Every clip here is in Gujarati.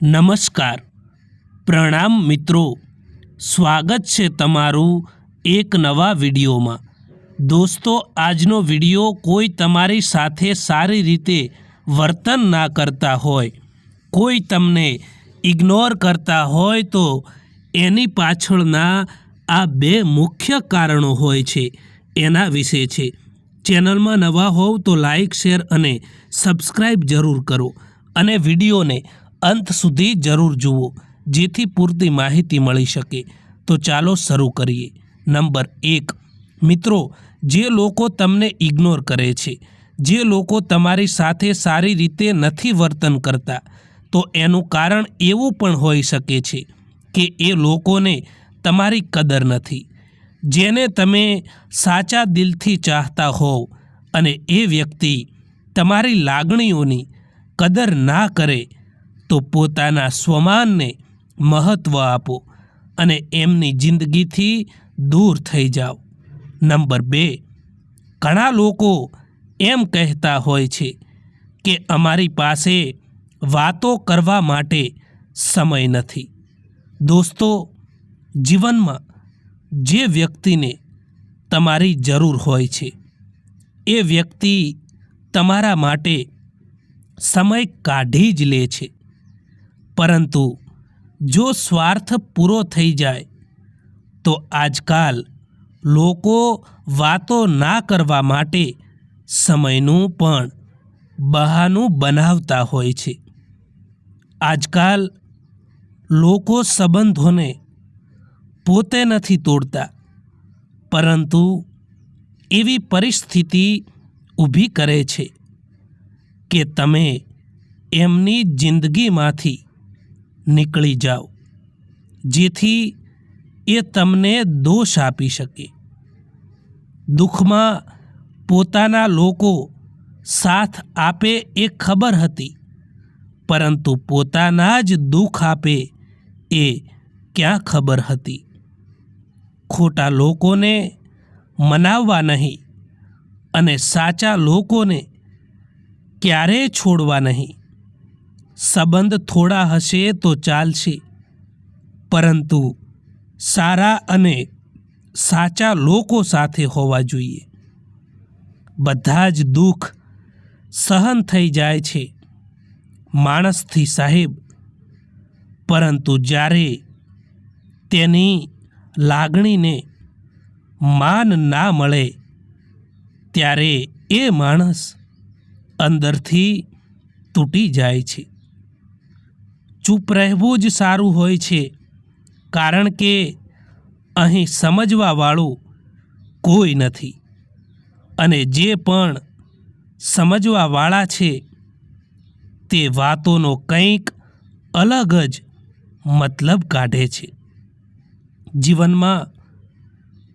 નમસ્કાર. પ્રણામ મિત્રો. સ્વાગત છે તમારું એક નવા વિડીયોમાં. દોસ્તો, આજનો વીડિયો કોઈ તમારી સાથે સારી રીતે વર્તન ના કરતા હોય, કોઈ તમને ઇગ્નોર કરતા હોય તો એની પાછળના આ બે મુખ્ય કારણો હોય છે, એના વિશે છે. ચેનલમાં નવા હોવ તો લાઈક, શેર અને સબસ્ક્રાઈબ જરૂર કરો અને વિડીયોને અંત સુધી જરૂર જુઓ, જેથી પૂરતી માહિતી મળી શકે. તો ચાલો શરૂ કરીએ. નંબર એક. મિત્રો, જે લોકો તમને ઇગ્નોર કરે છે, જે લોકો તમારી સાથે સારી રીતે નથી વર્તન કરતા, તો એનું કારણ એવું પણ હોઈ શકે છે કે એ લોકોને તમારી કદર નથી. જેને તમે સાચા દિલથી ચાહતા હોવ અને એ વ્યક્તિ તમારી લાગણીઓની કદર ના કરે તો પોતાના સ્વમાનને મહત્ત્વ આપો અને એમની જિંદગીથી દૂર થઈ જાઓ. નંબર બે, ઘણા લોકો એમ કહેતા હોય છે કે અમારી પાસે વાતો કરવા માટે સમય નથી. દોસ્તો, જીવનમાં જે વ્યક્તિને તમારી જરૂર હોય છે, એ વ્યક્તિ તમારા માટે સમય કાઢી જ લે છે. પરંતુ જો સ્વાર્થ પૂરો થઈ જાય, તો આજકાલ લોકો વાતો ના કરવા માટે સમયનું પણ બહાનું બનાવતા હોય છે. આજકાલ લોકો સંબંધોને પોતે નથી તોડતા, પરંતુ એવી પરિસ્થિતિ ઊભી કરે છે કે તમે એમની જિંદગીમાંથી નીકળી જાઓ, જેથી એ તમને દોષ આપી શકે. દુઃખમાં પોતાના લોકો સાથ આપે એ ખબર હતી, પરંતુ પોતાના જ દુઃખ આપે એ ક્યાં ખબર હતી? ખોટા લોકોને મનાવવા નહીં અને સાચા લોકોને ક્યારેય છોડવા નહીં. સંબંધ થોડા હશે તો ચાલશે. પરંતુ સારા અને સાચા લોકો સાથે હોવા જોઈએ. બધા જ દુઃખ સહન થઈ જાય છે માણસથી સાહેબ. પરંતુ જ્યારે તેની લાગણીને માન ના મળે, ત્યારે એ માણસ અંદરથી તૂટી જાય છે. ચૂપ રહેવું જ સારું હોય છે. કારણ કે અહીં સમજવાવાળું કોઈ નથી. અને જે પણ સમજવાવાળા છે, તે વાતોનો કંઈક અલગ જ મતલબ કાઢે છે. જીવનમાં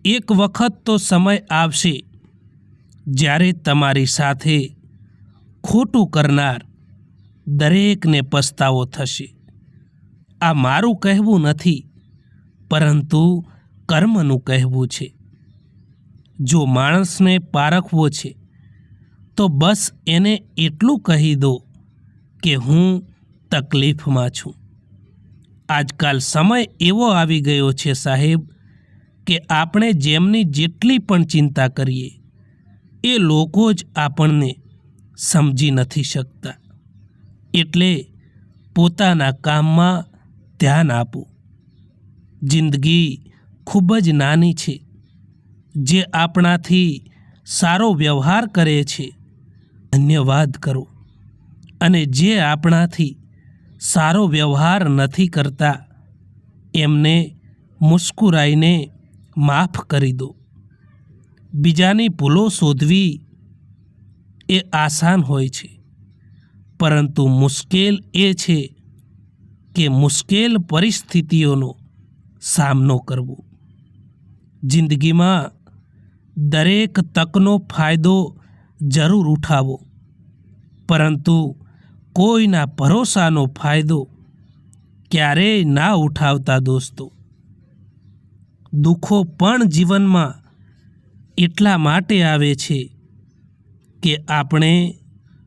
એક વખત તો સમય આવશે જ્યારે તમારી સાથે ખોટું કરનાર દરેકને પસ્તાવો થશે. આ મારું કહેવું નથી, પરંતુ કર્મનું કહેવું છે. જો માણસને પારખવો છે, તો બસ એને એટલું કહી દો કે હું તકલીફમાં છું. આજકાલ સમય એવો આવી ગયો છે સાહેબ કે આપણે જેમની જેટલી પણ ચિંતા કરીએ, એ લોકો જ આપણને સમજી નથી શકતા. એટલે પોતાના કામમાં ધ્યાન આપો. જિંદગી ખૂબ જ નાની છે, જે આપણાથી સારો વ્યવહાર કરે છે. ધન્યવાદ કરો. અને જે આપણાથી સારો વ્યવહાર નથી કરતા, એમને મુસ્કુરાઈને માફ કરી દો. બીજાની ભૂલો શોધવી એ આસાન હોય છે, પરંતુ મુશ્કેલ એ છે કે મુશ્કેલ પરિસ્થિતિઓનો સામનો કરવો. જિંદગીમાં દરેક તકનો ફાયદો જરૂર ઉઠાવો, પરંતુ કોઈના ભરોસાનો ફાયદો ક્યારેય ના ઉઠાવતા દોસ્તો. દુઃખો પણ જીવનમાં એટલા માટે આવે છે કે આપણે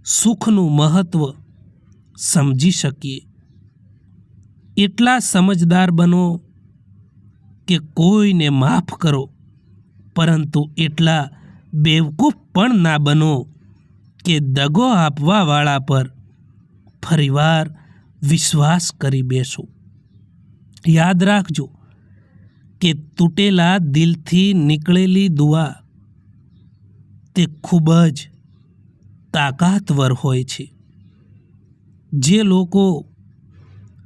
સુખનું મહત્ત્વ સમજી શકીએ. એટલા સમજદાર બનો કે કોઈને માફ કરો, પરંતુ એટલા બેવકૂફ પણ ના બનો કે દગો આપવાવાળા પર ફરીવાર વિશ્વાસ કરી બેસો. યાદ રાખજો કે તૂટેલા દિલથી નીકળેલી દુઆ તે ખૂબ જ તાકાતવર હોય છે. જે લોકો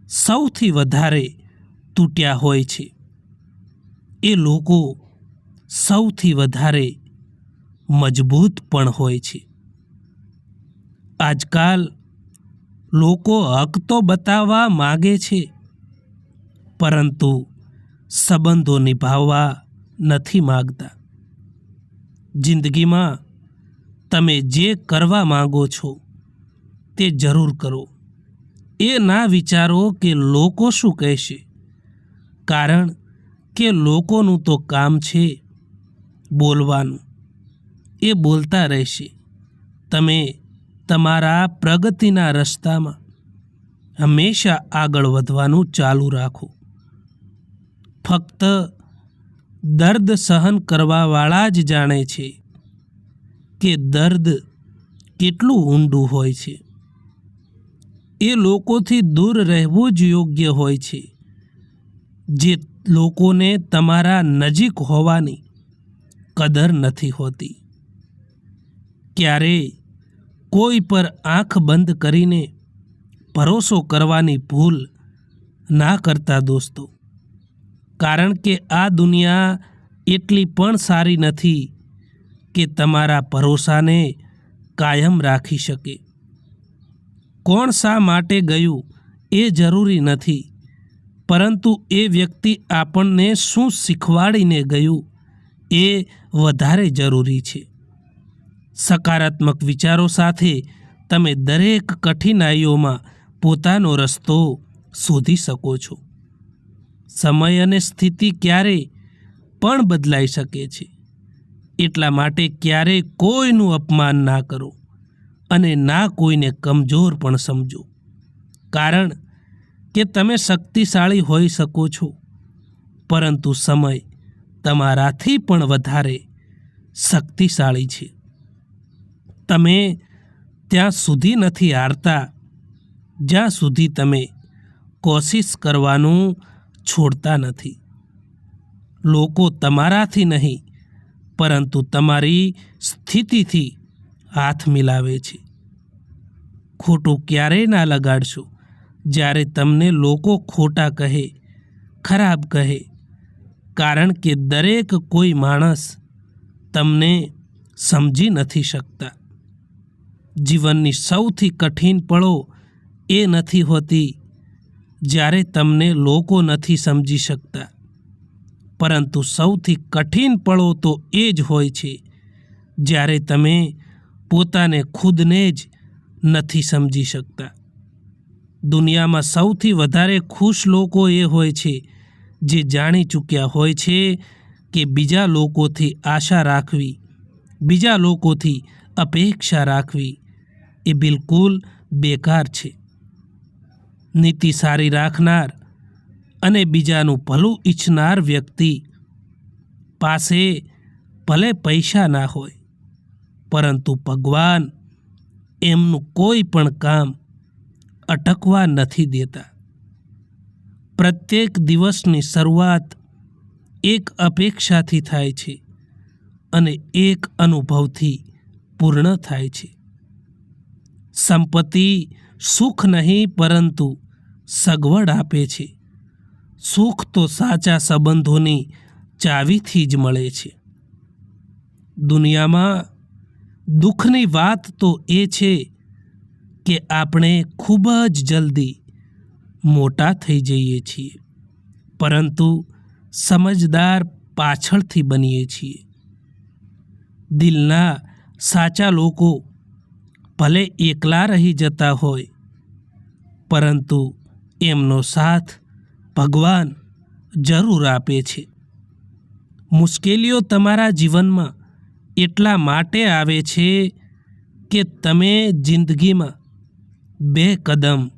સૌથી વધારે તૂટ્યા હોય છે. એ લોકો સૌથી વધારે મજબૂત પણ હોય છે. આજકાલ લોકો હક તો બતાવવા માગે છે, પરંતુ સંબંધો નિભાવવા નથી માગતા. જિંદગીમાં તમે જે કરવા માંગો છો તે જરૂર કરો. એ ના વિચારો કે લોકો શું કહેશે? કારણ કે લોકોનું તો કામ છે બોલવાનું. એ બોલતા રહેશે. તમે તમારા પ્રગતિના રસ્તામાં હંમેશા આગળ વધવાનું ચાલુ રાખો. ફક્ત દર્દ સહન કરવાવાળા જ જાણે છે કે દર્દ કેટલું ઊંડું હોય છે. એ લોકોથી દૂર રહેવું જ યોગ્ય હોય છે. જે લોકોને તમારા નજીક હોવાની કદર નથી હોતી. ક્યારેય કોઈ પર આંખ બંધ કરીને ભરોસો કરવાની ભૂલ ના કરતા દોસ્તો. કારણ કે આ દુનિયા એટલી પણ સારી નથી કે તમારા ભરોસાને કાયમ રાખી શકે. કોણ શા માટે ગયું એ જરૂરી નથી. પરંતુ એ વ્યક્તિ આપણને શું શીખવાડીને ગયું એ વધારે જરૂરી છે. સકારાત્મક વિચારો સાથે તમે દરેક કઠિનાઈઓમાં પોતાનો રસ્તો શોધી શકો છો. સમય અને સ્થિતિ ક્યારેય પણ બદલાઈ શકે છે. એટલા માટે ક્યારેય કોઈનું અપમાન ના કરો. અને ના કોઈને કમજોર પણ સમજો. કારણ કે તમે શક્તિશાળી હોઈ શકો છો, પરંતુ સમય તમારાથી પણ વધારે શક્તિશાળી છે. તમે ત્યાં સુધી નથી હારતા, જ્યાં સુધી તમે કોશિશ કરવાનું છોડતા નથી. લોકો તમારાથી નહીં, પરંતુ તમારી સ્થિતિથી હાથ મિલાવે છે. ખોટું ક્યારેય ના લગાડશો. જ્યારે તમને લોકો ખોટા કહે, ખરાબ કહે, કારણ કે દરેક કોઈ માણસ તમને સમજી નથી શકતા. જીવનની સૌથી કઠિન પળો એ નથી હોતી જ્યારે તમને લોકો નથી સમજી શકતા. પરંતુ સૌથી કઠિન પળો તો એ જ હોય છે જ્યારે તમે પોતાને ખુદને જ નથી સમજી શકતા. દુનિયામાં સૌથી વધારે ખુશ લોકો એ હોય છે જે જાણી ચૂક્યા હોય છે કે બીજા લોકોથી આશા રાખવી, બીજા લોકોથી અપેક્ષા રાખવી એ બિલકુલ બેકાર છે. નીતિ સારી રાખનાર અને બીજાનું ભલું ઈચ્છનાર વ્યક્તિ પાસે ભલે પૈસા ના હોય, પરંતુ ભગવાન એમનું કોઈ પણ કામ અટકવા નથી દેતા. પ્રત્યેક દિવસની શરૂઆત એક અપેક્ષાથી થાય છે અને એક અનુભવથી પૂર્ણ થાય છે. સંપત્તિ સુખ નહીં પરંતુ સગવડ આપે છે. સુખ તો સાચા સંબંધોની ચાવીથી જ મળે છે. દુનિયામાં દુઃખની વાત તો એ છે કે આપણે ખૂબ જ જલ્દી મોટા થઈ જઈએ છીએ, પરંતુ સમજદાર પાછળથી બનીએ છીએ. દિલના સાચા લોકો ભલે એકલા રહી જતા હોય, પરંતુ એમનો સાથ ભગવાન જરૂર આપે છે. મુશ્કેલીઓ તમારા જીવનમાં એટલા માટે આવે છે કે તમે જિંદગીમાં બે કદમ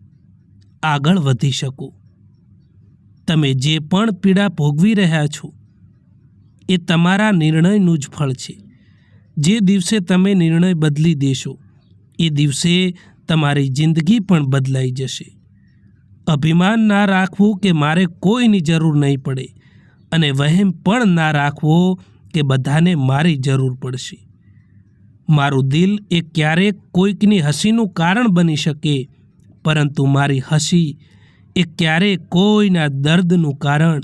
આગળ વધી શકો. તમે જે પણ પીડા ભોગવી રહ્યા છો, એ તમારા નિર્ણયનું જ ફળ છે. જે દિવસે તમે નિર્ણય બદલી દેશો, એ દિવસે તમારી જિંદગી પણ બદલાઈ જશે. અભિમાન ના રાખવું કે મારે કોઈની જરૂર નહીં પડે અને વહેમ પણ ના રાખવો કે બધાને મારી જરૂર પડશે. મારું દિલ એ ક્યારેક કોઈકની હસીનું કારણ બની શકે, પરંતુ મારી હસી એ ક્યારેય કોઈના દર્દનું કારણ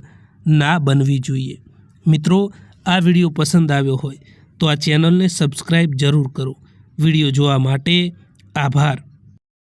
ના બનવી જોઈએ. મિત્રો, આ વીડિયો પસંદ આવ્યો હોય તો આ ચેનલને સબસ્ક્રાઈબ જરૂર કરો. વીડિયો જોવા માટે આભાર.